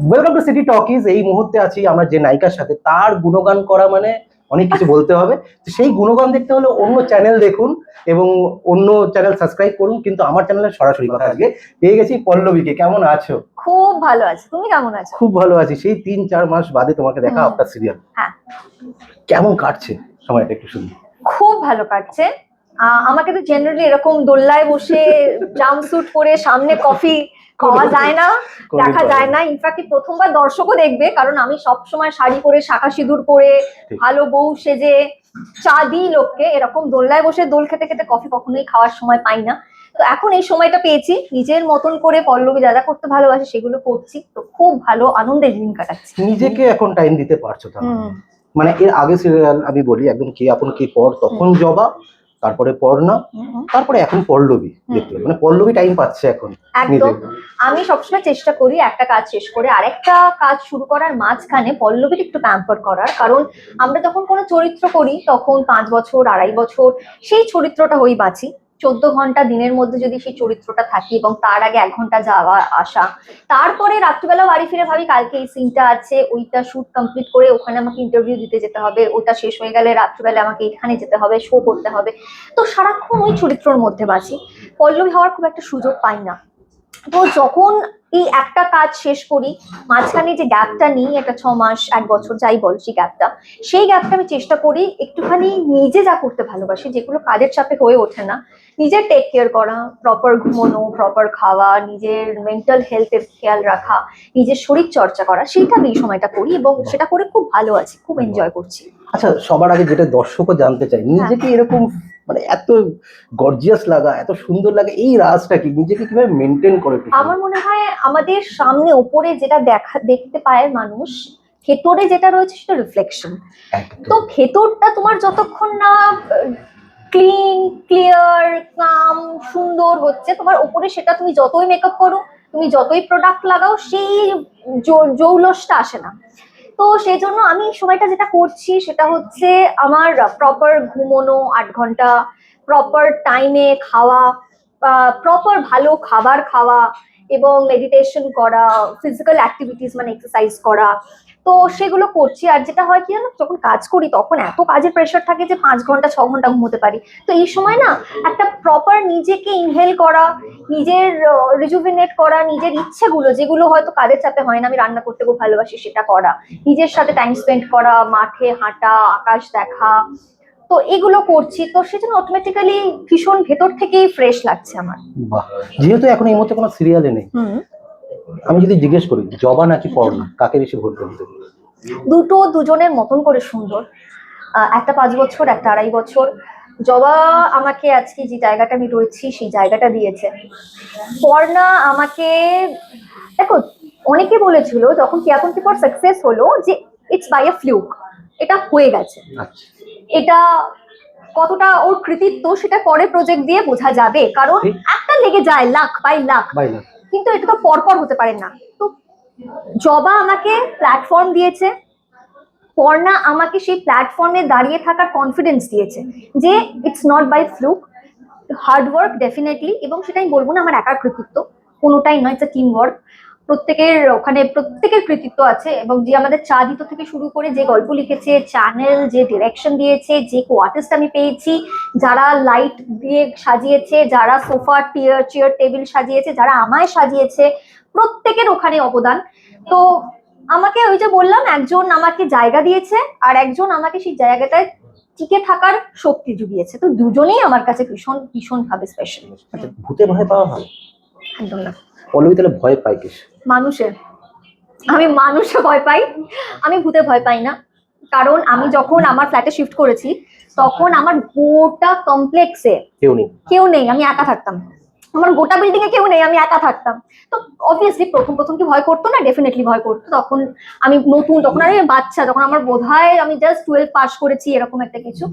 Welcome to city talkies এই মুহূর্তে আছি আমরা যে নায়িকার সাথে তার গুণগান করা মানে অনেক কিছু বলতে হবে। তো সেই গুণগান দেখতে হলে অন্য চ্যানেল দেখুন এবং অন্য চ্যানেল সাবস্ক্রাইব করুন কিন্তু আমার চ্যানেলে সরাসরি কথা আজকে পেয়ে গেছি পল্লবীকে। কেমন আছো? খুব ভালো আছে। তুমি কেমন আছো? খুব ভালো আছি। সেই তিন চার মাস বাদে তোমাকে দেখা আপনার সিরিয়াল হ্যাঁ। কেমন কাটছে? সময়টা একটু শুনি। খুব ভালো কাটছে। আমাকে তো জেনারেলি এরকম দোল্লায় বসে জাম্পস্যুট পরে সামনে কফি খাওয়া যায় না দেখা যায় না। ইনফ্যাক্ট প্রথমবার দর্শকও দেখবে কারণ আমি সব সময় শাড়ি পরে শাখা সিঁদুর পরে ভালো বউ সেজে চা দিই লোককে। এরকম দোল্লায় বসে দোল খেতে খেতে কফি কখনোই খাওয়ার সময় পাই না। তো এখন এই সময়টা পেয়েছি। নিজের মতন করে পল্লবী যা যা করতে ভালোবাসে সেগুলো করছি। তো খুব ভালো আনন্দের দিন কাটাচ্ছি। নিজেকে এখন টাইম দিতে পারছ মানে এর আগে সিরিয়াল আমি বলি একদম কে আপন কে পর তখন জবা তারপরে পর্ণা হুম। তারপরে এখন পল্লবী দেখতে। মানে পল্লবী টাইম পাচ্ছে এখন একদম। আমি সবসময় চেষ্টা করি একটা কাজ শেষ করে আরেকটা কাজ শুরু করার মাঝখানে পল্লবীর একটু প্যাম্পার করার। কারণ আমরা যখন কোনো চরিত্র করি তখন পাঁচ বছর আড়াই বছর সেই চরিত্রটা হই বাঁচি। চোদ্দ ঘণ্টা দিনের মধ্যে যদি সেই চরিত্রটা থাকি এবং তার আগে এক ঘণ্টা যাওয়া আসা। তারপরে রাত্রিবেলা বাড়ি ফিরে ভাবি, কালকে এই সিনটা আছে, ওইটা শুট কমপ্লিট করে ওখানে আমাকে ইন্টারভিউ দিতে যেতে হবে, ওটা শেষ হয়ে গেলে রাত্রিবেলা আমাকে এখানে যেতে হবে শো করতে হবে। তো সারাক্ষণ ওই চরিত্রর মধ্যে বাঁচি। পল্লবী হওয়ার খুব একটা সুযোগ পাই না। তো যখন এই একটা কাজ শেষ করি মাঝখানে যে গ্যাপটা নিই একটা ছ মাস এক বছর যাই বল সেই গ্যাপটা সেই গ্যাপটা আমি চেষ্টা করি একটুখানি নিজে যা করতে ভালোবাসি যেগুলো কাজের চাপে হয়ে ওঠে না নিজের টেক কেয়ার করা প্রপার ঘুমোনো প্রপার খাওয়া নিজের মেন্টাল হেলথের খেয়াল রাখা নিজের শরীর চর্চা করা সেটা আমি এই সময়টা করি এবং সেটা করে খুব ভালো আছি খুব এনজয় করছি। আচ্ছা সবার আগে যেটা দর্শকও জানতে চাই নিজেকে এরকম মানে এত গর্জিয়াস লাগা এত সুন্দর লাগে এই রাজটা কি নিজেকে কীভাবে মেনটেন করে আমার মনে হয় আমাদের সামনে ওপরে যেটা দেখা দেখতে পায় মানুষ ভেতরে যেটা রয়েছে সেটা রিফ্লেকশন তো ভেতরটা তোমার যতক্ষণ না ক্লিন ক্লিয়ার কাম সুন্দর হচ্ছে তোমার ওপরে সেটা তুমি যতই মেকআপ করো তুমি যতই প্রোডাক্ট লাগাও সেই জৌলসটা আসে না। তো সেই জন্য আমি সময়টা যেটা করছি সেটা হচ্ছে আমার প্রপার ঘুমোনো আট ঘণ্টা প্রপার টাইমে খাওয়া প্রপার ভালো খাবার খাওয়া এবং মেডিটেশন করা ফিজিক্যাল অ্যাক্টিভিটিস মানে এক্সারসাইজ করা তো সেগুলো করছি। আর যেটা হয় কি জানো যখন কাজ করি তখন এত কাজের প্রেশার থাকে যে পাঁচ ঘণ্টা ছ ঘণ্টা ঘুমোতে পারি। তো এই সময় না একটা প্রপার নিজেকে ইনহেল করা নিজের রিজুভিনেট করা নিজের ইচ্ছেগুলো যেগুলো হয়তো কাজের চাপে হয় না আমি রান্না করতে খুব ভালোবাসি সেটা করা। নিজের সাথে টাইম স্পেন্ড করা মাঠে হাঁটা আকাশ দেখা তো এগুলো করছি। তো সেজন্য অটোমেটিক্যালি ভীষণ ভেতর থেকেই ফ্রেশ লাগছে আমার। যেহেতু এখন এই মুহূর্তে কোনো সিরিয়ালে নেই আমি যদি জিজ্ঞেস করি জবা নাকি পর্ণা কাকে বেশি ভোট দেবে দুটো দুজনের মতন করে সুন্দর। একটা পাঁচ বছর একটা আড়াই বছর। জবা আমাকে আজকে যে জায়গাটা আমি রয়েছি সেই জায়গাটা দিয়েছে। পর্ণা আমাকে দেখো অনেকে বলেছিল যখন কিয়াপন পর সাকসেস হলো যে ইটস বাই আ ফ্লুক এটা হয়ে গেছে। আচ্ছা। এটা কতটা ওর কৃতিত্ব সেটা পরে প্রজেক্ট দিয়ে বোঝা যাবে কারণ একটা লেগে যায় লাখ বাই লাখ। কিন্তু এটা তো পরপর হতে পারে না। তো জবা আমাকে প্ল্যাটফর্ম দিয়েছে, পর্ণা আমাকে সেই প্ল্যাটফর্মে দাঁড়িয়ে থাকার কনফিডেন্স দিয়েছে যে it's not by fluke hard work definitely এবং সেটা আমি বলব না আমার একার কৃতিত্ব, কোনোটাই নয় ইটস টিম ওয়ার্ক প্রত্যেকের ওখানে প্রত্যেকের কৃতিত্ব আছে এবং যে আমাদের চা দিত থেকে শুরু করে যে গল্প লিখেছে চ্যানেল যে ডিরেকশন দিয়েছে যে কো আর্টিস্ট আমি পেয়েছি যারা লাইট দিয়ে সাজিয়েছে যারা সোফা টিয়ার চেয়ার টেবিল সাজিয়েছে যারা আমায় সাজিয়েছে প্রত্যেকের ওখানে অবদান। তো আমাকে ওই যে বললাম একজন আমাকে জায়গা দিয়েছে আর একজন আমাকে সেই জায়গাটায় টিকে থাকার শক্তি জুগিয়েছে। তো দুজনেই আমার কাছে ভীষণ ভীষণ ভাবে স্পেশাল আচ্ছা ভূতে ভয় পাওয়া হয়? একদম না। পল্লবী তাহলে ভয় পায় কিস? মানুষের। আমি মানুষে ভয় পাই। আমি ভূতে ভয় পাই না। কারণ আমি যখন আমার ফ্ল্যাটে শিফট করেছি তখন আমার গোটা কমপ্লেক্সে কেউ নেই। কেউ নেই। আমি একা থাকতাম। আমার গোটা বিল্ডিং এ কেউ নেই আমি একা থাকতাম। তো অবভিয়াসলি প্রথম প্রথম কি ভয় করতো না? ডেফিনেটলি ভয় করতো। তখন আমি নতুন তখন আমি বাচ্চা তখন আমার বোধ হয় আমি জাস্ট টুয়েলভ পাস করেছি এরকম একটা কিছু।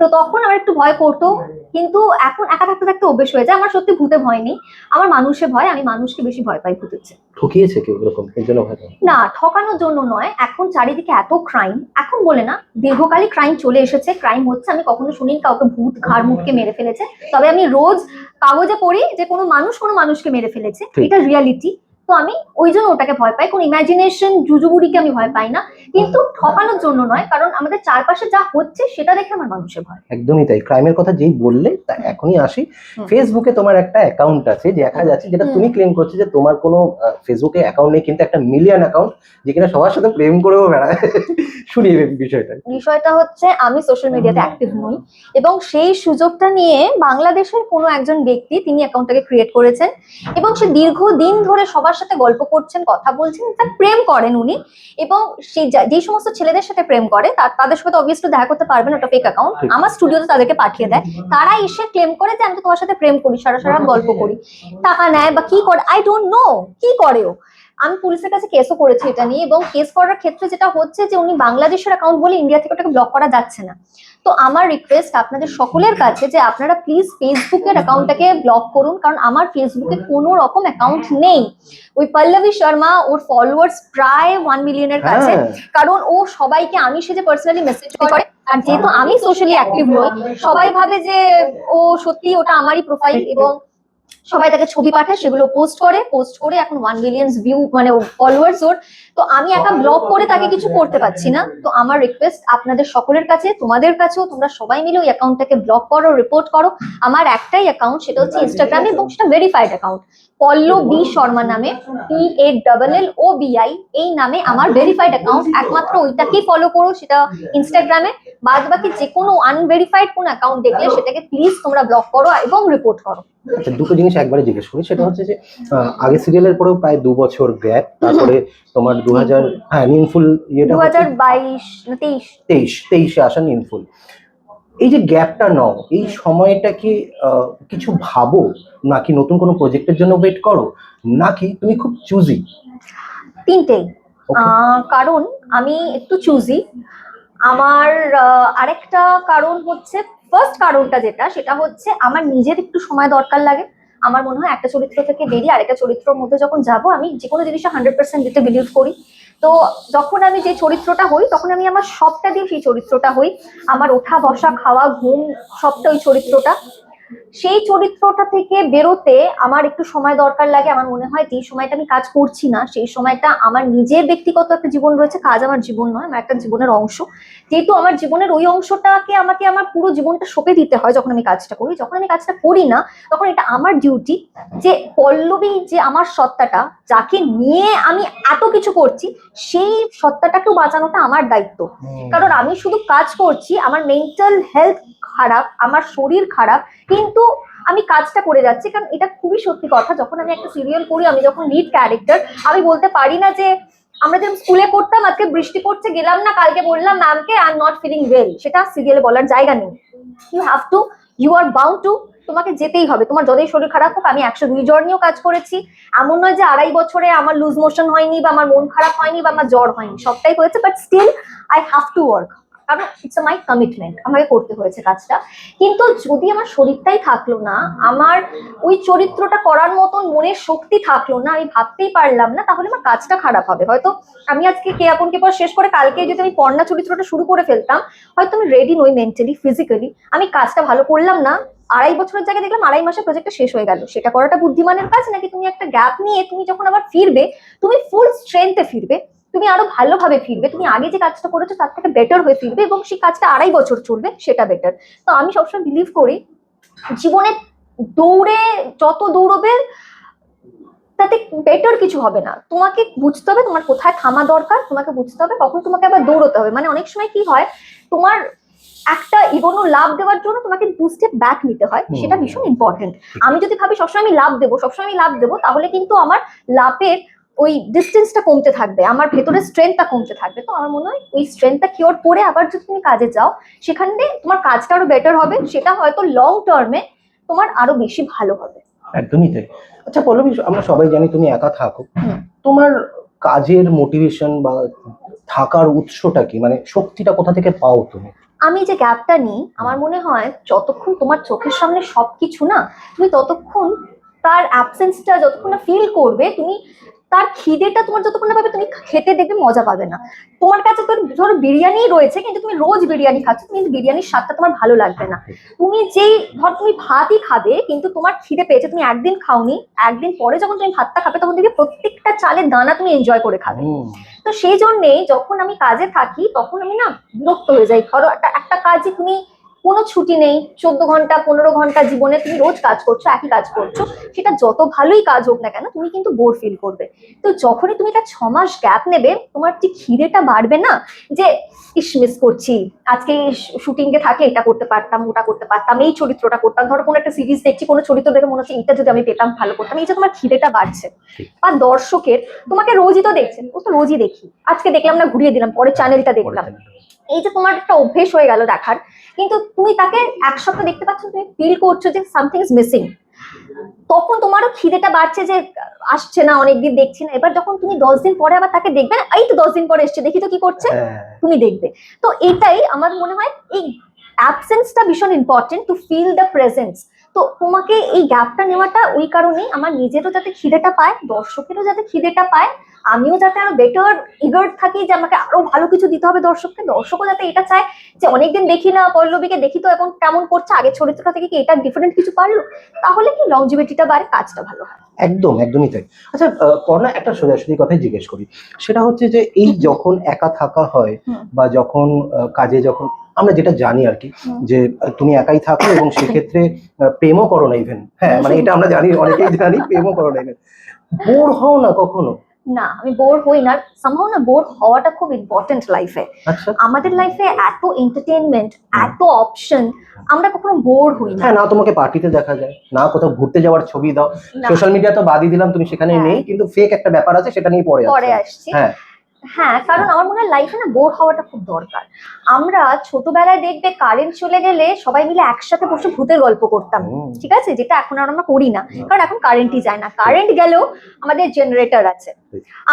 তো তখন আমার একটু ভয় করতো কিন্তু এখন একা থাকতে থাকতে অভ্যেস হয়ে যায়। আমার সত্যি ভূতে ভয় নেই। আমার মানুষে ভয় আমি মানুষকে বেশি ভয় পাই ভূতের চেয়ে। ঠকিয়েছে কেউ এরকম? এই জন্য ভয় না ঠকানোর জন্য নয়। এখন চারিদিকে এত ক্রাইম এখন বলে না দীর্ঘকালী ক্রাইম চলে এসেছে। ক্রাইম হচ্ছে আমি কখনো শুনি কাউকে ভূত ঘাড় মুটকে মেরে ফেলেছে। তবে আমি রোজ কাগজে পড়ি যে কোনো মানুষ কোনো মানুষকে মেরে ফেলেছে। এটা রিয়ালিটি তো আমি ওই জন্য ওটাকে ভয় পাই। কোন ইমাজিনেশন জুজুবুড়িকে আমি ভয় পাই না। কিন্তু ঠকানোর জন্য নয় কারণ আমাদের চারপাশে যা হচ্ছে সেটা দেখে আমার মানুষের ভয়। একদমই তাই। ক্রাইমের কথা যেই বললে তা এখনই আসি। ফেসবুকে তোমার একটা অ্যাকাউন্ট আছে দেখা যাচ্ছে যেটা তুমি ক্লেম করছ যে তোমার কোনো ফেসবুকে অ্যাকাউন্ট নেই কিন্তু একটা মিলিয়ন অ্যাকাউন্ট যে কিনা সবার সাথে প্রেম করেও বেড়ায়। শুনি এই বিষয়টা। বিষয়টা হচ্ছে আমি সোশ্যাল মিডিয়াতে অ্যাক্টিভ নই। এবং সেই সুযোগটা নিয়ে বাংলাদেশের কোনো একজন ব্যক্তি তিনি অ্যাকাউন্টটাকে ক্রিয়েট করেছেন। এবং সে দীর্ঘদিন ধরে সবার সাথে গল্প করছেন কথা বলছেন তার প্রেম করেন উনি। এবং সেই যে সমস্ত ছেলেদের সাথে প্রেম করে তাদের সাথে অবভিয়াসলি দেখা করতে পারবেন ওটা ফেক অ্যাকাউন্ট। আমার স্টুডিওতে তাদেরকে পাঠিয়ে দেয়। তারা এসে ক্লেম করে যে আমি তো তোমার সাথে প্রেম করি সারা সারা গল্প করি। টাকা নেয় বা কি করে আই ডোন্ট নো কি করে ও? আমি পুলিশের কাছে কেসও করেছি এটা নিয়ে এবং কেস করার ক্ষেত্রে যেটা হচ্ছে যে উনি বাংলাদেশের অ্যাকাউন্ট বলে ইন্ডিয়া থেকে ওটাকে ব্লক করা যাচ্ছে না। তো আমার রিকোয়েস্ট আপনাদের সকলের কাছে যে আপনারা প্লিজ ফেসবুকের অ্যাকাউন্টটাকে ব্লক করুন কারণ আমার ফেসবুকে কোনো রকম অ্যাকাউন্ট নেই। ওই পল্লবী শর্মা ওর ফলোয়ার্স প্রায় ওয়ান মিলিয়নের কাছে। হ্যাঁ। কারণ ও সবাইকে আমি সে যে পার্সোনালি মেসেজ করে আর যেহেতু আমি সোশ্যালি অ্যাক্টিভ নই সবাই ভাবে যে ও সত্যি ওটা আমারই প্রোফাইল এবং সবাই তাকে ছবি পাঠায়, সেগুলো পোস্ট করে পোস্ট করে এখন ওয়ান মিলিয়ন ভিউ মানে ফলোয়ার্স ওর। তো আমি একা ব্লগ করে তাকে কিছু করতে পারছি না। তো আমার রিকোয়েস্ট আপনাদের সকলের কাছে, তোমাদের কাছেও, তোমরা সবাই মিলে ওই অ্যাকাউন্টটাকে ব্লক করো রিপোর্ট করো। আমার একটাই অ্যাকাউন্ট সেটা হচ্ছে ইনস্টাগ্রামে এবং সেটা verified account Pallavi Sharma নামে P A double L O B I এই নামে আমার ভেরিফাইড অ্যাকাউন্ট একমাত্র ওইটাকেই ফলো করো, সেটা ইনস্টাগ্রামে বাদ বাকি যে কোনো আনভেরিফাইড কোন অ্যাকাউন্ট দেখলে সেটাকে প্লিজ তোমরা ব্লক করো এবং রিপোর্ট করো। আচ্ছা দুটো জিনিস একবারে জিজ্ঞেস করি সেটা হচ্ছে যে আগে সিরিয়ালের পরেও প্রায় দু বছর গ্যাপ তারপরে তোমার দু হাজার হ্যাঁ নিমফুল ইয়েটা দু হাজার বাইশ তেইশ। তেইশ তেইশে আসা নিমফুল এই যে গ্যাপটা নাও এই সময়টা কি কিছু ভাবো? নাকি নতুন কোনো প্রজেক্টের জন্য ওয়েট করো? নাকি তুমি খুব চুজি তিনটেই কারণ আমি একটু চুজি আমার আরেকটা কারণ হচ্ছে ফার্স্ট কারণটা যেটা সেটা হচ্ছে আমার নিজের একটু সময় দরকার লাগে। আমার মনে হয় একটা চরিত্র থেকে বেরিয়ে আরেকটা চরিত্রের মধ্যে যখন যাব, আমি যে কোনো জিনিসটা হান্ড্রেড পার্সেন্ট দিতে বিলিভ করি। তো যখন আমি যে চরিত্রটা হই, তখন আমি আমার সবটা দিয়ে সেই চরিত্রটা হই। আমার ওঠা, বসা, খাওয়া, ঘুম, সবটা ওই চরিত্রটা। সেই চরিত্রটা থেকে বেরোতে আমার একটু সময় দরকার লাগে। আমার মনে হয় যে সময়টা আমি কাজ করছি না। সেই সময়টা আমার নিজের ব্যক্তিগত একটা জীবন রয়েছে কাজ আমার জীবন নয় আমার একটা জীবনের অংশ। যেহেতু আমার জীবনের ওই অংশটাকে আমাকে আমার পুরো জীবনটা সঁপে দিতে হয় যখন আমি কাজটা করি। যখন আমি কাজটা করি না তখন এটা আমার ডিউটি যে পল্লবী যে আমার সত্তাটা যাকে নিয়ে আমি এত কিছু করছি সেই সত্তাটাকেও বাঁচানোটা আমার দায়িত্ব। কারণ আমি শুধু কাজ করছি আমার মেন্টাল হেলথ খারাপ আমার শরীর খারাপ কিন্তু আমি কাজটা করে যাচ্ছি, কারণ এটা খুবই সত্যি কথা। যখন আমি একটা সিরিয়াল করি, আমি যখন লিড ক্যারেক্টার আমি বলতে পারি না যে, আমরা যেমন স্কুলে করতাম আজকে বৃষ্টি পড়ছে, গেলাম না, কালকে বললাম ম্যামকে I am not feeling well সেটা সিরিয়ালে বলার জায়গা নেই। You have to you are bound to তোমাকে যেতেই হবে। তোমার যতই শরীর খারাপ হোক, আমি একশো দুই জ্বর নিয়েও কাজ করেছি। এমন নয় যে আড়াই বছরে আমার লুজ মোশন হয়নি, বা আমার মন খারাপ হয়নি, বা আমার জ্বর হয়নি। সবটাই হয়েছে but still I have to work কারণ ইটস মাই কমিটমেন্ট আমাকে করতে হয়েছে কাজটা। কিন্তু যদি আমার শরীরটাই থাকল না, আমার ওই চরিত্রটা করার মতন মনের শক্তি থাকল না, আমি ভাবতেই পারলাম না, তাহলে আমার কাজটা খারাপ হবে। হয়তো আমি আজকে কে আপন পর শেষ করে কালকে যদি আমি পর্ণা চরিত্রটা শুরু করে ফেলতাম, হয়তো আমি রেডি নই মেন্টালি ফিজিক্যালি আমি কাজটা ভালো করলাম না, আড়াই বছরের জায়গায় দেখলাম আড়াই মাসে প্রজেক্টটা শেষ হয়ে গেল। সেটা করাটা বুদ্ধিমানের কাজ, নাকি তুমি একটা গ্যাপ নিয়ে তুমি যখন আবার ফিরবে, তুমি ফুল স্ট্রেংথে ফিরবে? তুমি আরও ভালোভাবে ফিরবে তুমি আগে যে কাজটা করেছ তার থেকে বেটার হয়ে ফিরবে এবং সেই কাজটা আড়াই বছর চলবে সেটা বেটার তো আমি সবসময় বিলিভ করি জীবনে দৌড়ে যত দৌড়বে তাতে বেটার কিছু হবে না। তোমাকে বুঝতে হবে তোমার কোথায় থামা দরকার তোমাকে বুঝতে হবে কখন তোমাকে আবার দৌড়তে হবে। মানে অনেক সময় কি হয় তোমার একটা এগোনো লাভ দেওয়ার জন্য তোমাকে দু স্টেপ ব্যাক নিতে হয় সেটা ভীষণ ইম্পর্টেন্ট আমি যদি ভাবি সবসময় আমি লাভ দেবো সবসময় আমি লাভ দেবো তাহলে কিন্তু আমার লাভের ওই ডিস্টেন্সটা কমতে থাকবে আমার ভেতরের স্ট্রেংথটা কমতে থাকবে। তো আমার মনে হয় ওই স্ট্রেংথটা কিওর করে আবার যদি তুমি কাজে যাও সেখানে তোমার কাজটা আরও বেটার হবে সেটা হয়তো লং টার্মে তোমার আরও বেশি ভালো হবে। একদমই তাই। আচ্ছা পল্লবী আমরা সবাই জানি তুমি একা থাকো। তোমার কাজের মোটিভেশন বা থাকার উৎসটা কি? মানে শক্তিটা কোথা থেকে পাও তুমি? আমি যে গ্যাপটা নিই আমার মনে হয় যতক্ষণ তোমার চোখের সামনে সবকিছু না তুমি ততক্ষণ তার অ্যাবসেন্সটা যতক্ষণ না ফিল করবে তুমি তার খিদেটা তোমার যতক্ষণ না পাবে তুমি খেতে দেখবে মজা পাবে না। তোমার কাছে তো ধরো বিরিয়ানি রয়েছে কিন্তু তুমি রোজ বিরিয়ানি খাচ্ছ কিন্তু বিরিয়ানির স্বাদটা তোমার ভালো লাগবে না। তুমি যেই ধর তুমি ভাতই খাবে কিন্তু তোমার খিদে পেয়েছে তুমি একদিন খাওনি একদিন পরে যখন তুমি ভাতটা খাবে তখন দেখবে প্রত্যেকটা চালের দানা তুমি এনজয় করে খাবে। তো সেই জন্যেই যখন আমি কাজে থাকি তখন আমি না বিরক্ত হয়ে যাই। ধরো একটা একটা কাজে তুমি কোনো ছুটি নেই চোদ্দ ঘণ্টা পনেরো ঘণ্টা জীবনে তুমি রোজ কাজ করছ একই কাজ করছ সেটা যত ভালোই কাজ হোক না কেন তুমি কিন্তু বোর ফিল করবে। তো যখনই তুমি একটা ছমাস গ্যাপ নেবে তোমার যে খিদেটা বাড়বে না যে ইস মিস করছি আজকে শুটিং এ থাকলে এটা করতে পারতাম ওটা করতে পারতাম এই চরিত্রটা করতাম। ধরো কোনো একটা সিরিজ দেখছি কোনো চরিত্র দেখে মনে হচ্ছে এটা যদি আমি পেতাম ভালো করতাম এই যে তোমার খিদেটা বাড়ছে। বা দর্শকের তোমাকে রোজই তো দেখছেন ও তো রোজই দেখি। আজকে দেখলাম না ঘুরিয়ে দিলাম পরে চ্যানেলটা দেখলাম। এই যে তোমার একটা অভ্যেস হয়ে গেল দেখার কিন্তু তুমি তাকে এক সপ্তাহ দেখতে পাচ্ছ তুমি ফিল করছ যে সামথিং ইজ মিসিং তখন তোমারও খিদেটা বাড়ছে যে আসছে না অনেকদিন দেখছি না। এবার যখন তুমি দশ দিন পরে আবার তাকে দেখবে না এই তো দশ দিন পরে এসছে দেখি তো কি করছে। হ্যাঁ, তুমি দেখবে। তো এটাই আমার মনে হয় এই অ্যাবসেন্সটা ভীষণ important to feel the presence তো তোমাকে এই গ্যাপটা নেওয়াটা ওই কারণেই আমার নিজেরও যাতে খিদেটা পায় দর্শকেরও যাতে খিদেটা পায় আমিও যাতে আরও বেটার ইগার থাকি যে আমাকে আরও ভালো কিছু দিতে হবে দর্শককে। দর্শকও যাতে এটা চায় যে অনেকদিন দেখি না পল্লবীকে দেখি তো এখন কেমন করছে আগের চরিত্রটা থেকে কি এটা ডিফারেন্ট কিছু পারল? তাহলে কি লংজিভিটিটা বাড়ে কাজটা ভালো হয়। একদম একদমই তাই। আচ্ছা কর্ণা একটা সোজাসুজি কথাই জিজ্ঞেস করি। সেটা হচ্ছে যে এই যখন একা থাকা হয় বা যখন কাজে যখন আমরা যেটা জানি আর কি যে তুমি একাই থাকো এবং সেক্ষেত্রে প্রেমও করো না ইভেন হ্যাঁ মানে এটা আমরা জানি অনেকেই জানি প্রেমও করো না ইভেন বোর হও না কখনো? না আমি বোর হই না। সামহাও না বোর হওয়াটা খুব ইম্পর্টেন্ট লাইফে আচ্ছা। আমাদের লাইফে এত এন্টারটেনমেন্ট এত অপশন আমরা কখনো বোর হই না। হ্যাঁ না তোমাকে পার্টিতে দেখা যায়। না কোথাও ঘুরতে যাওয়ার ছবি দাও। সোশ্যাল মিডিয়া তো বাদই দিলাম তুমি সেখানে হ্যাঁ। নেই কিন্তু ফেক একটা ব্যাপার আছে সেটা নিয়ে পরে পরে আসছি। হ্যাঁ। হ্যাঁ কারণ আমার মনে হয় লাইফে না বোর হওয়াটা খুব দরকার। আমরা ছোটবেলায় দেখবে কারেন্ট চলে গেলে সবাই মিলে একসাথে বসে ভূতের গল্প করতাম ঠিক আছে? যেটা এখন আর আমরা করি না। কারণ এখন কারেন্টই যায় না। কারেন্ট গেলেও আমাদের জেনারেটর আছে।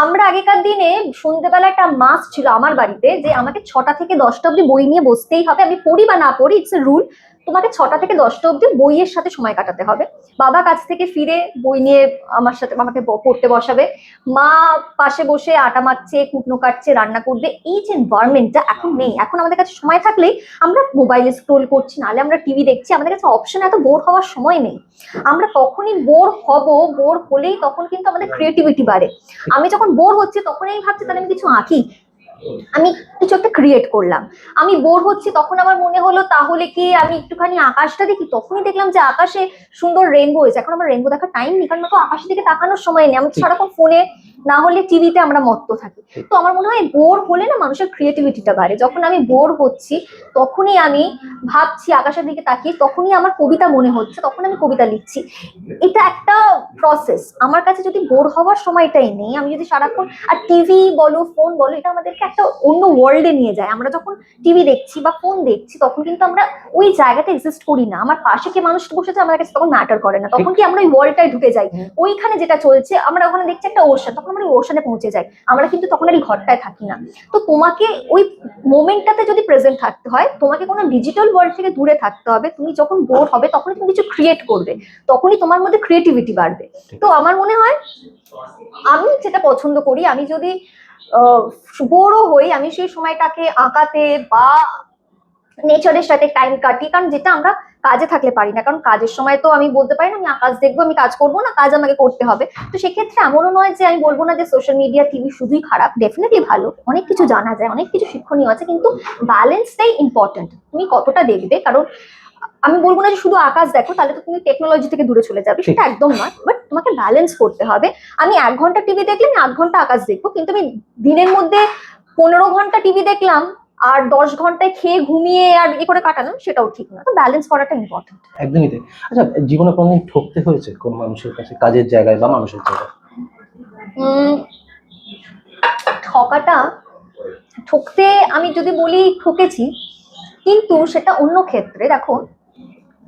আমরা আগেকার দিনে সন্ধ্যেবেলা একটা মাস ছিল আমার বাড়িতে যে আমাকে ছটা থেকে দশটা অব্দি বই নিয়ে বসতেই হবে। আমি পড়ি বা না পড়ি ইটস এ রুল তোমাকে ছটা থেকে দশটা অব্দি বইয়ের সাথে সময় কাটাতে হবে। বাবা কাছ থেকে ফিরে বই নিয়ে আমার সাথে আমাকে পড়তে বসাবে। মা পাশে বসে আটা মাখছে কুটনো কাটছে রান্না করবে এই যে এনভায়রনমেন্টটা এখন নেই। এখন আমাদের কাছে সময় থাকলেই আমরা মোবাইলে স্ক্রোল করছি নাহলে আমরা টিভি দেখছি। আমাদের কাছে অপশন এত বোর হওয়ার সময় নেই। আমরা তখনই বোর হব বোর হলেই তখন কিন্তু আমাদের ক্রিয়েটিভিটি বাড়ে। আমি যখন বোর হচ্ছি তখন আমি ভাবছি তাহলে আমি কিছু আঁকি। আমি কিছু একটা ক্রিয়েট করলাম। আমি বোর হচ্ছি তখন আমার মনে হলো তাহলে কি আমি একটুখানি আকাশটা দেখি? তখনই দেখলাম যে আকাশে সুন্দর রেনবো হয়েছে এখন আমার রেনবো দেখার টাইম নেই কারণ আকাশের দিকে তাকানোর সময় নেই। আমি সারাক্ষণ ফোনে না হলে টিভিতে আমরা মত্ত থাকি। তো আমার মনে হয় বোর হলে না মানুষের ক্রিয়েটিভিটিটা বাড়ে। যখন আমি বোর হচ্ছি তখনই আমি ভাবছি আকাশের দিকে তাকিয়ে তখনই আমার কবিতা মনে হচ্ছে তখন আমি কবিতা লিখছি। এটা একটা প্রসেস আমার কাছে যদি বোর হওয়ার সময়টাই নেই আমি যদি সারাক্ষণ আর টিভি বলো ফোন বলো এটা আমাদেরকে একটা অন্য ওয়ার্ল্ডে নিয়ে যায়। আমরা যখন টিভি দেখছি বা ফোন দেখছি তখন কিন্তু আমরা ওই জায়গাতে এক্সিস্ট করি না। আমার পাশে যে মানুষটা বসেছে আমার কাছে তখন ম্যাটার করে না। তখন কি আমরা ওই ওয়ার্ল্ডটায় ঢুকে যাই? ওইখানে যেটা চলছে আমরা ওখানে দেখছি একটা ওশান তখন আমরা ওই ওশানে পৌঁছে যাই। আমরা কিন্তু তখন আর এই ঘরটায় থাকি না। তো তোমাকে ওই মোমেন্টটাতে যদি প্রেজেন্ট থাকতে হয় তোমাকে কোনো ডিজিটাল ওয়ার্ল্ড থেকে দূরে থাকতে হবে। তুমি যখন বোর হবে তখনই তুমি কিছু ক্রিয়েট করবে। তখনই তোমার মধ্যে ক্রিয়েটিভিটি বাড়বে। তো আমার মনে হয় আমি যেটা পছন্দ করি আমি যদি বোরও হই আমি সেই সময়টাকে আঁকাতে বা নেচারের সাথে টাইম কাটি কারণ যেটা আমরা কাজে থাকলে পারি না। কারণ কাজের সময় তো আমি বলতে পারি না, আমি আকাশ দেখব, আমি কাজ করব না, কাজ আমাকে করতে হবে। তো সেক্ষেত্রে এমনও নয় যে আমি বলব না যে সোশ্যাল মিডিয়া টিভি শুধুই খারাপ ডেফিনেটলি ভালো। অনেক কিছু জানা যায়, অনেক কিছু শিক্ষণীয় আছে, কিন্তু ব্যালেন্সটাই ইম্পর্টেন্ট তুমি কতটা দেখবে? কারণ আমি বলব না যে শুধু আকাশ দেখো, তাহলে তো তুমি টেকনোলজি থেকে দূরে চলে যাবে। সেটা একদম নয় বাট তোমাকে ব্যালেন্স করতে হবে। আমি এক ঘণ্টা টিভি দেখলে আমি আধ ঘণ্টা আকাশ দেখব, কিন্তু আমি দিনের মধ্যে পনেরো ঘণ্টা টিভি দেখলাম আর দশ ঘন্টায় খেয়ে ঘুমিয়ে আর এ করে কাটালাম সেটাও ঠিক না। তো ব্যালেন্স করাটা ইম্পর্টেন্ট একদমই তাই। আচ্ছা জীবনে কোনোদিন ঠকতে হয়েছে কোন মানুষের কাছে কাজের জায়গায় বা মানুষের জায়গায়? ঠকাটা ঠকতে আমি যদি বলি ঠকেছি কিন্তু সেটা অন্য ক্ষেত্রে দেখো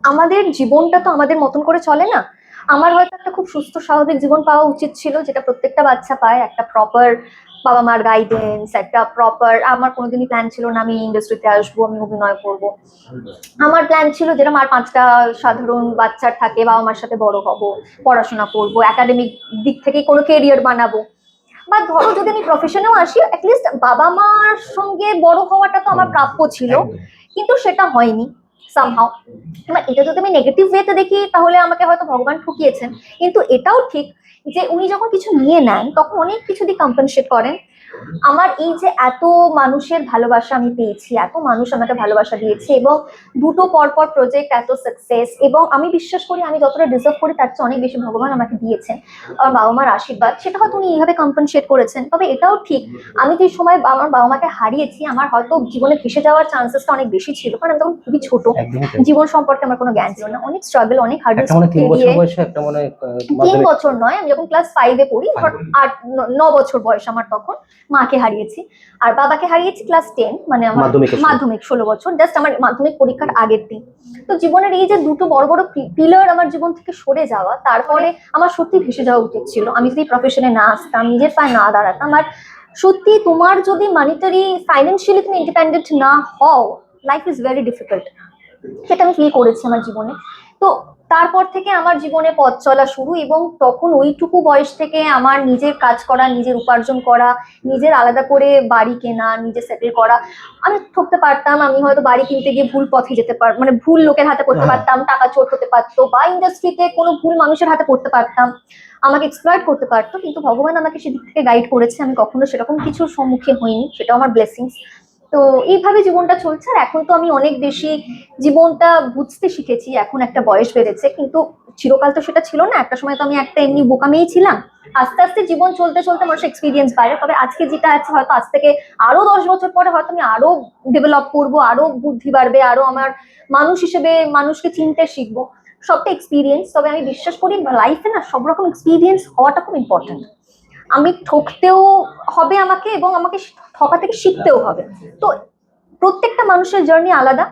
আমাদের জীবনটা তো আমাদের মতন করে চলে না। আমার হয়তো একটা খুব সুস্থ স্বাভাবিক জীবন পাওয়া উচিত ছিল যেটা প্রত্যেকটা বাচ্চা পায় একটা প্রপার বাবা মার গাইডেন্স একটা প্রপার আমার কোনোদিনই প্ল্যান ছিল না আমি ইন্ডাস্ট্রিতে আসব আমি অভিনয় করব। আমার প্ল্যান ছিল যেরকম আর পাঁচটা সাধারণ বাচ্চার থাকে বাবা মার সাথে বড় হব পড়াশোনা করব একাডেমিক দিক থেকে কোনো কেরিয়ার বানাবো। বা ধরো যদি আমি প্রফেশনেও আসি অ্যাটলিস্ট বাবা মার সঙ্গে বড় হওয়াটা তো আমার প্রাপ্য ছিল কিন্তু সেটা হয়নি। সামহাও এবার এটা যদি আমি নেগেটিভ ওয়েতে দেখি, তাহলে আমাকে হয়তো ভগবান ঠকিয়েছেন। কিন্তু এটাও ঠিক যে উনি যখন কিছু নিয়ে নেন, তখন অনেক কিছু দিয়ে কম্পেনসেট করেন। আমার এই যে এত মানুষের ভালোবাসা আমি পেয়েছি এত মানুষ আমাকে ভালোবাসা দিয়েছে এবং দুটো পরপর প্রজেক্ট এত সাকসেস এবং আমি বিশ্বাস করি আমি যতটা ডিজার্ভ করি তার চেয়ে অনেক বেশি ভগবান আমাকে দিয়েছেন। আমার বাবা মার আশীর্বাদ সেটা হয়তো উনি এইভাবে কম্পেনসেট করেছেন তবে এটাও ঠিক। আমি যে সময় আমার বাবা মাকে হারিয়েছি আমার হয়তো জীবনে ফেসে যাওয়ার চান্সেসটা অনেক বেশি ছিল কারণ আমি তখন খুবই ছোট। জীবন সম্পর্কে আমার কোনো জ্ঞান ছিল না। অনেক স্ট্রাগল অনেক একটা মানে তিন বছর মানে বছর নয় আমি যখন ক্লাস ফাইভে পড়ি আট ন বছর বয়স আমার তখন। মাকে হারিয়েছি। আর বাবাকে হারিয়েছি ক্লাস টেন মানে আমার মাধ্যমিক ষোলো। বছর জাস্ট আমার মাধ্যমিক পরীক্ষার আগের দিন। তো জীবনের এই যে দুটো বড় বড় পিলার আমার জীবন থেকে সরে যাওয়া তারপরে আমার সত্যি ভেসে যাওয়া উচিত ছিল। আমি যদি প্রফেশনে না আসতাম নিজের পায়ে না দাঁড়াতাম আর সত্যি তোমার যদি মানিটারি ফাইন্যান্সিয়ালি তুমি ইন্ডিপেন্ডেন্ট না হও লাইফ ইজ ভেরি ডিফিকাল্ট সেটা আমি ফিল করেছি আমার জীবনে। তো তারপর থেকে আমার জীবনে পথ চলা শুরু এবং তখন ওইটুকু বয়স থেকে আমার নিজের কাজ করা নিজের উপার্জন করা নিজের আলাদা করে বাড়ি কেনা নিজে সেটেল করা আমি ঠকতে পারতাম আমি হয়তো বাড়ি কিনতে গিয়ে ভুল পথে যেতে পার মানে ভুল লোকের হাতে পড়তে হ্যাঁ। পারতাম টাকা চোট হতে পারতো বা ইন্ডাস্ট্রিতে কোনো ভুল মানুষের হাতে পড়তে পারতাম আমাকে এক্সপ্লয়েট করতে পারতো কিন্তু ভগবান আমাকে সেদিক থেকে গাইড করেছে আমি কখনো সেরকম কিছুর সম্মুখীন হইনি সেটাও আমার ব্লেসিংস তো এইভাবে জীবনটা চলছে, আর এখন তো আমি অনেক বেশি জীবনটা বুঝতে শিখেছি, এখন একটা বয়স বেড়েছে, কিন্তু চিরকাল তো সেটা ছিল না, একটা সময় তো আমি একটা এমনি বোকামেই ছিলাম। আস্তে আস্তে জীবন চলতে চলতে মানুষের এক্সপিরিয়েন্স বাড়ে, তবে আজকে যেটা আছে হয়তো আজ থেকে আরও দশ বছর পরে হয়তো আমি আরও ডেভেলপ করব, আরও বুদ্ধি বাড়বে, আরও আমার মানুষ হিসেবে মানুষকে চিনতে শিখব। সবটা এক্সপিরিয়েন্স তবে আমি বিশ্বাস করি লাইফে না সব রকম এক্সপিরিয়েন্স হওয়াটা খুব ইম্পর্টেন্ট আমি ঠকতেও হবে আমাকে এবং আমাকে ঠকা থেকে শিখতেও হবে। তো প্রত্যেকটা মানুষের জার্নি আলাদা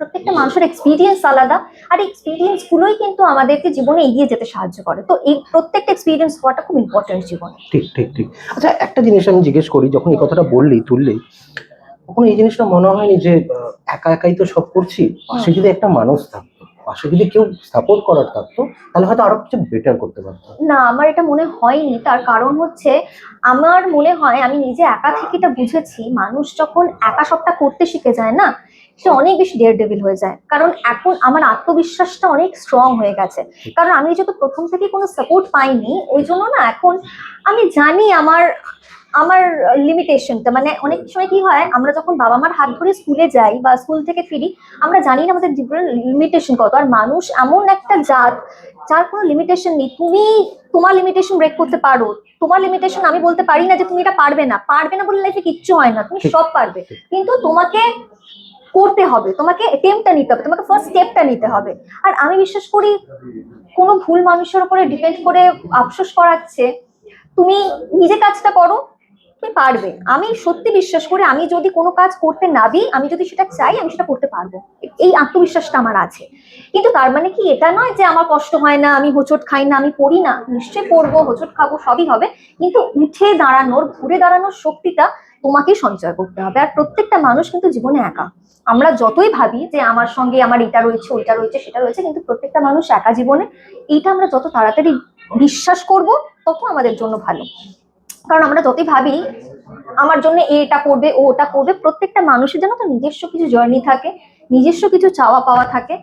প্রত্যেকটা মানুষের এক্সপিরিয়েন্স আলাদা আর এক্সপিরিয়েন্স গুলোই কিন্তু আমাদেরকে জীবনে এগিয়ে যেতে সাহায্য করে। তো এই প্রত্যেকটা এক্সপিরিয়েন্স হওয়াটা খুব ইম্পর্টেন্ট জীবনে। ঠিক ঠিক ঠিক। আচ্ছা একটা জিনিস আমি জিজ্ঞেস করি যখন এই কথাটা বললি তুললি তখন এই জিনিসটা মনে হয়নি যে একা একাই তো সব করছি পাশে যদি একটা মানুষ থাকতো পাশে যদি কেউ সাপোর্ট করার তাহলে হয়তো আরও কিছু বেটার করতে পারতো। না, আমার এটা মনে হয়নি। তার কারণ হচ্ছে, আমার মনে হয়, আমি নিজে একা থেকে এটা বুঝেছি, মানুষ যখন একা সবটা করতে শিখে যায় না, সে অনেক বেশি ডেয়ার ডেভিল হয়ে যায়। কারণ এখন আমার আত্মবিশ্বাসটা অনেক স্ট্রং হয়ে গেছে। কারণ আমি যেহেতু প্রথম থেকে কোনো সাপোর্ট পাইনি, ওই জন্য না এখন আমি জানি আমার আমার লিমিটেশনটা মানে অনেক সময় কি হয় আমরা যখন বাবা মার হাত ধরে স্কুলে যাই বা স্কুল থেকে ফিরি আমরা জানি না আমাদের জীবনের লিমিটেশন কত। আর মানুষ এমন একটা জাত যার কোনো লিমিটেশন নেই। তুমি তোমার লিমিটেশন ব্রেক করতে পারো। তোমার লিমিটেশন আমি বলতে পারি না যে তুমি এটা পারবে না। পারবে না বলে লাইফে কিচ্ছু হয় না তুমি সব পারবে। কিন্তু তোমাকে করতে হবে তোমাকে টেমটা নিতে হবে তোমাকে ফার্স্ট স্টেপটা নিতে হবে। আর আমি বিশ্বাস করি কোনো ভুল মানুষের উপরে ডিপেন্ড করে আফসোস করাচ্ছে। তুমি নিজে কাজটা করো তুমি পারবে। আমি সত্যি বিশ্বাস করি আমি যদি কোনো কাজ করতে না নাবি আমি যদি সেটা চাই, আমি সেটা করতে পারব। এই আত্মবিশ্বাসটা আমার আছে। কিন্তু তার মানে কি? এটা নয় যে আমার কষ্ট হয় না, আমি হোঁচট খাই না, আমি পড়ি না। নিশ্চয়ই পড়ব, হোঁচট খাব, সবই হবে। কিন্তু উঠে দাঁড়ানোর, ঘুরে দাঁড়ানোর শক্তিটা তোমাকেই সঞ্চয় করতে হবে। আর প্রত্যেকটা মানুষ কিন্তু জীবনে একা। আমরা যতই ভাবি যে আমার সঙ্গে আমার এটা রয়েছে, ওইটা রয়েছে, সেটা রয়েছে, কিন্তু প্রত্যেকটা মানুষ একা জীবনে। এইটা আমরা যত তাড়াতাড়ি বিশ্বাস করব, তত আমাদের জন্য ভালো। কারণ আমরা যতই ভাবি, আমার জন্য এটা করবে, ও ওটা করবে, প্রত্যেকটা মানুষের জন্য তো নিজস্ব কিছু জার্নি থাকে, নিজস্ব কিছু চাওয়া পাওয়া থাকে।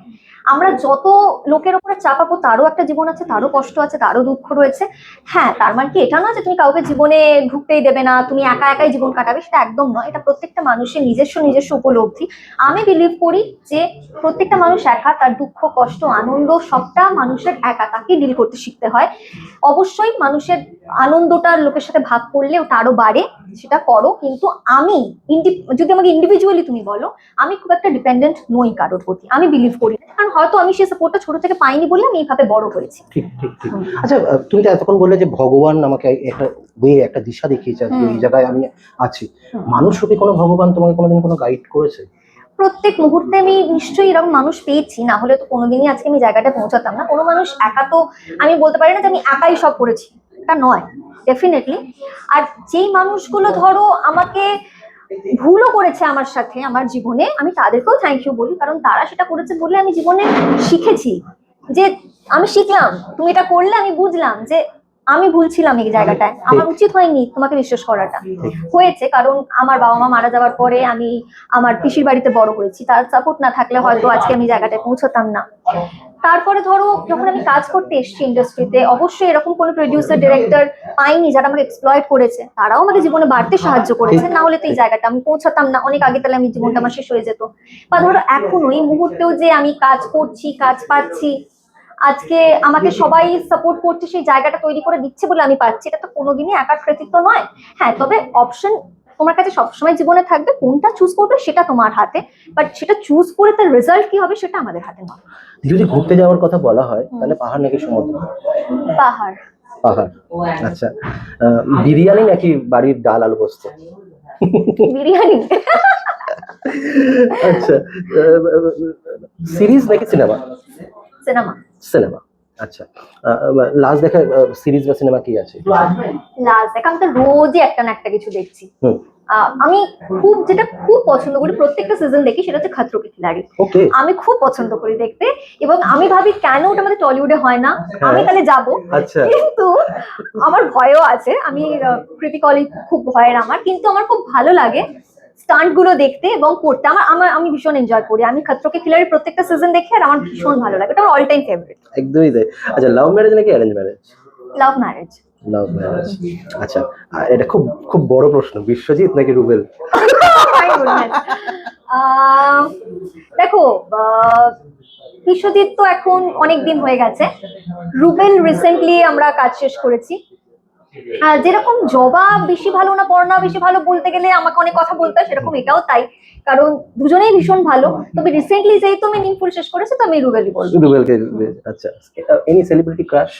আমরা যত লোকের উপরে চাপাবো, তারও একটা জীবন আছে, তারও কষ্ট আছে, তারও দুঃখ রয়েছে। হ্যাঁ তার মানে কি? এটা নয় যে তুমি কাউকে জীবনে ঢুকতেই দেবে না, তুমি একা একাই জীবন কাটাবে, সেটা একদম নয়। এটা প্রত্যেকটা মানুষের নিজস্ব নিজস্ব উপলব্ধি। আমি বিলিভ করি যে প্রত্যেকটা মানুষ একা, তার দুঃখ, কষ্ট, আনন্দ, সবটা মানুষের একা তাকে ডিল করতে শিখতে হয়। অবশ্যই মানুষের আনন্দটা লোকের সাথে ভাগ করলে ওটা আরও বাড়ে, সেটা করো। কিন্তু আমি যদি আমাকে ইন্ডিভিজুয়ালি তুমি বলো, আমি খুব একটা ডিপেন্ডেন্ট নই কারোর প্রতি। আমি বিলিভ করি না। কারণ হয়তো আমি সেই সাপোর্টটা ছোট থেকে পাইনি বলে আমি এইভাবে বড় হয়েছি। ঠিক ঠিক ঠিক। আচ্ছা তুমি তো এতক্ষণ বললে যে ভগবান আমাকে একটা ওয়ে একটা দিশা দেখিয়েছে এই জায়গায় আমি আছি। মানুষ রূপে কোনো ভগবান তোমাকে কোনোদিন কোনো গাইড করেছে? প্রত্যেক মুহূর্তে আমি নিশ্চয়ই এরকম মানুষ পেয়েছি না হলে তো কোনোদিনই আজকে আমি জায়গাটা পৌঁছাতাম না। কোনো মানুষ একা তো আমি বলতে পারি না যে আমি একাই সব করেছি। তা নয় ডেফিনেটলি আর যেই মানুষগুলো ধরো আমাকে ভুলও করেছে আমার সাথে আমার জীবনে। আমি তাদেরকেও থ্যাংক ইউ বলি কারণ তারা সেটা করেছে বলে আমি জীবনে শিখেছি। যে আমি শিখলাম তুমি এটা করলে আমি বুঝলাম যে আমি ভুল ছিলাম এই জায়গাটায়। আমার উচিত হয়নি তোমাকে বিশ্বাস করাটা। হয়েছে কারণ আমার বাবা মা মারা যাওয়ার পরে আমি আমার পিসির বাড়িতে বড় হয়েছি। তার সাপোর্ট না থাকলে হয়তো আজকে আমি জায়গাটায় পৌঁছতাম না। তারপরে ধরো, যখন আমি কাজ করতে এসেছি ইন্ডাস্ট্রিতে অবশ্যই এরকম কোনো প্রডিউসার ডিরেক্টর পাইনি যারা আমাকে এক্সপ্লয়েট করেছে। তারাও আমাকে জীবনে বাড়তে সাহায্য করেছে। না হলে তো এই জায়গাটা আমি পৌঁছাতাম না। অনেক আগে তাহলে আমি জীবনটা আমার শেষ হয়ে যেত। বা ধরো, এখনও এই মুহূর্তেও যে আমি কাজ করছি, কাজ পাচ্ছি, আজকে আমাকে সবাই সাপোর্ট করছে, সেই জায়গাটা তৈরি করে দিচ্ছে বলে আমি পাচ্ছি, এটা তো কোনোদিনই একার কৃতিত্ব নয়। হ্যাঁ তবে অপশন তোমার কাছে সবসময় জীবনে থাকবে কোনটা চুজ করবে সেটা তোমার হাতে বাট সেটা চুজ করে তার রেজাল্ট কি হবে সেটা আমাদের হাতে নয়। যদি ঘুরতে যাওয়ার কথা বলা হয় তাহলে পাহাড় নাকি সমুদ্র? পাহাড়। পাহাড়। আচ্ছা। বিরিয়ানি নাকি বাড়ির ডাল আলু পোস্ত? বিরিয়ানি। আচ্ছা। সিরিজ নাকি সিনেমা? সিনেমা। সিনেমা। আচ্ছা। লাস্ট দেখা সিরিজ বা সিনেমা কি আছে? লাস্ট দেখ আমি তো রোজই একটা না একটা কিছু দেখছি। আমি খুব যেটা খুব পছন্দ করি প্রত্যেকটা সিজন দেখি সেটা হচ্ছে খাতরো কে খিলাড়ি আমি খুব পছন্দ করি দেখতে এবং আমি ভাবি কেন ওটা আমাদের টলিউডে হয় না? আমি তাহলে যাব। আচ্ছা। কিন্তু আমার ভয়ও আছে। আমি ক্রিটিক্যালি খুব ভয়ের আমার কিন্তু আমার খুব ভালো লাগে স্টান্টগুলো দেখতে এবং করতে আমার আমার আমি ভীষণ এনজয় করি। আমি খাতরোকে খিলাড়ি প্রত্যেকটা সিজন দেখি আর আমার ভীষণ ভালো লাগে। এটা আমার অল টাইম ফেভারিট একদমই তাই। আচ্ছা লাভ ম্যারেজ নাকি arrange marriage love marriage love marriage আচ্ছা এটা খুব খুব বড় প্রশ্ন। বিশ্বজিৎ নাকি রুবেল? দেখো বিশ্বজিৎ তো এখন অনেক দিন হয়ে গেছে। রুবেল রিসেন্টলি আমরা কাজ শেষ করেছি। যেরকম জবা বেশি ভালো না পড়না বেশি ভালো বলতে গেলে আমাকে অনেক কথা বলতে হয় সেরকম এটাও তাই। কারণ দুজনেই ভীষণ ভালো। তবে রিসেন্টলি যেহেতু আমি নিমফুল শেষ করেছি তো আমি রুবেলই বলব। রুবেলকে আচ্ছা। এনি সেলিব্রিটি ক্রাশ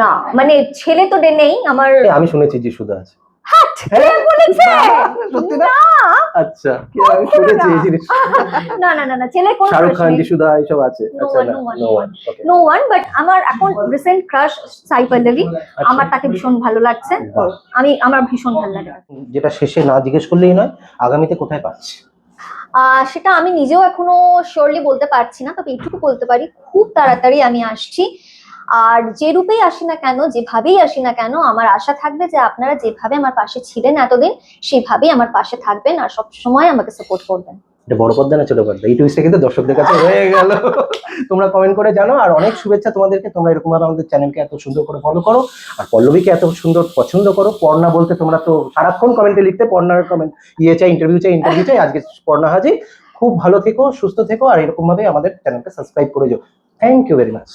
না মানে ছেলে তো নেই আমার আমি শুনেছি যে শুধু আছে। কে বলেছে? সত্যি না? আচ্ছা কি আমি শুনেছি এই জিনিস? না না না না ছেলে কোন শাহরুখ খান যিশুদা এইসব আছে। আচ্ছা না no one no one but আমার এখন রিসেন্ট ক্রাশ সাই পল্লবী আমার তাকে ভীষণ ভালো লাগছে। আমি আমার ভীষণ ভালো লাগে। যেটা শেষে না জিজ্ঞেস করলেই নয় আগামীতে কোথায় পাচ্ছি? সেটা আমি নিজেও এখনও শিওরলি বলতে পারছি না তবে এইটুকু বলতে পারি খুব তাড়াতাড়ি আমি আসছি। আর যে রূপেই আসি না কেন, যেভাবেই আসি না কেন, আমার আশা থাকবে যে আপনারা যেভাবে আমার পাশে ছিলেন এতদিন, সেভাবেই আমার পাশে থাকবেন আর সব সময় আমাকে সাপোর্ট করবেন। এটা বড় পর্দা না ছোট পর্দা এই টুইস্টে কিন্তু দর্শকদের কাছে হয়ে গেল। তোমরা কমেন্ট করে জানো আর অনেক শুভেচ্ছা তোমাদেরকে। তোমরা এরকম ভাবে আমাদের চ্যানেলকে এত সুন্দর করে ফলো করো। আর পল্লবীকে এত সুন্দর পছন্দ করো। পর্ণা বলতে তোমরা তো সারাক্ষণ কমেন্টে লিখতে, পর্ণার কমেন্ট ইয়ে চাই ইন্টারভিউ চাই ইন্টারভিউ চাই। আজকে পর্ণা হাজি, খুব ভালো থেকো, সুস্থ থেকো আর এরকম ভাবে আমাদের চ্যানেলকে সাবস্ক্রাইব করে যাও। Thank you very much